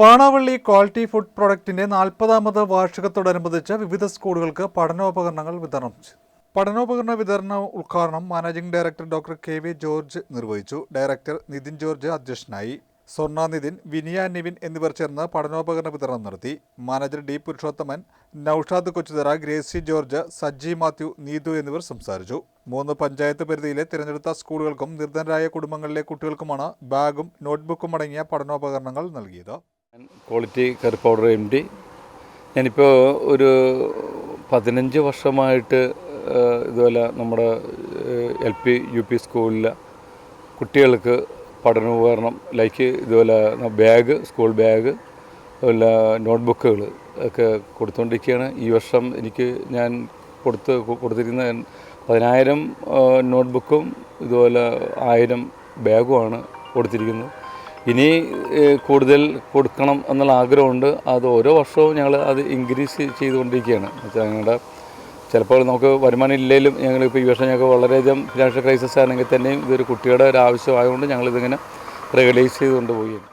Panavally quality food പ്രൊഡക്റ്റിന്റെ നാൽപ്പതാമത് വാർഷികത്തോടനുബന്ധിച്ച് വിവിധ സ്കൂളുകൾക്ക് പഠനോപകരണങ്ങൾ വിതരണം ചെയ്തു. പഠനോപകരണ വിതരണ ഉദ്ഘാടനം managing director doctor K V George നിർവഹിച്ചു. ഡയറക്ടർ നിതിൻ ജോർജ് അധ്യക്ഷനായി. സ്വർണ നിതിൻ വിനിയ നിവിൻ എന്നിവർ ചേർന്ന് പഠനോപകരണ വിതരണം നടത്തി. Manager D Purushothaman Noushad Kochuthara Gracy George Saji Mathew Neethu എന്നിവർ സംസാരിച്ചു. മൂന്ന് പഞ്ചായത്ത് പരിധിയിലെ തിരഞ്ഞെടുത്ത സ്കൂളുകൾക്കും നിർധനരായ കുടുംബങ്ങളിലെ കുട്ടികൾക്കുമാണ് ബാഗും നോട്ട്ബുക്കും അടങ്ങിയ പഠനോപകരണങ്ങൾ നൽകിയത്. Quality curry powder M D ഞാനിപ്പോൾ ഒരു പതിനഞ്ച് വർഷമായിട്ട് ഇതുപോലെ നമ്മുടെ എൽ പി യു പി സ്കൂളിലെ കുട്ടികൾക്ക് പഠനോപകരണം ലൈക്ക് ഇതുപോലെ ബാഗ് സ്കൂൾ ബാഗ് അതുപോലെ നോട്ട്ബുക്കുകൾ ഒക്കെ കൊടുത്തുകൊണ്ടിരിക്കുകയാണ് ഈ വർഷം എനിക്ക് ഞാൻ കൊടുത്ത് കൊടുത്തിരിക്കുന്ന പതിനായിരം നോട്ട്ബുക്കും ഇതുപോലെ ആയിരം ബാഗുമാണ് കൊടുത്തിരിക്കുന്നത്. ഇനി കൂടുതൽ കൊടുക്കണം എന്നുള്ള ആഗ്രഹമുണ്ട്. അത് ഓരോ വർഷവും ഞങ്ങൾ അത് ഇൻക്രീസ് ചെയ്തുകൊണ്ടിരിക്കുകയാണ്. ഞങ്ങളുടെ ചിലപ്പോൾ നമുക്ക് വരുമാനം ഇല്ലെങ്കിലും ഞങ്ങളിപ്പോൾ ഈ വർഷം ഞങ്ങൾക്ക് വളരെയധികം ഫിനാൻഷ്യൽ ക്രൈസിസ് ആണെങ്കിൽ തന്നെയും ഇതൊരു കുട്ടിയുടെ ഒരു ആവശ്യമായതുകൊണ്ട് ഞങ്ങളിതിങ്ങനെ റെഗുലൈസ് ചെയ്തുകൊണ്ട് പോവുകയാണ്.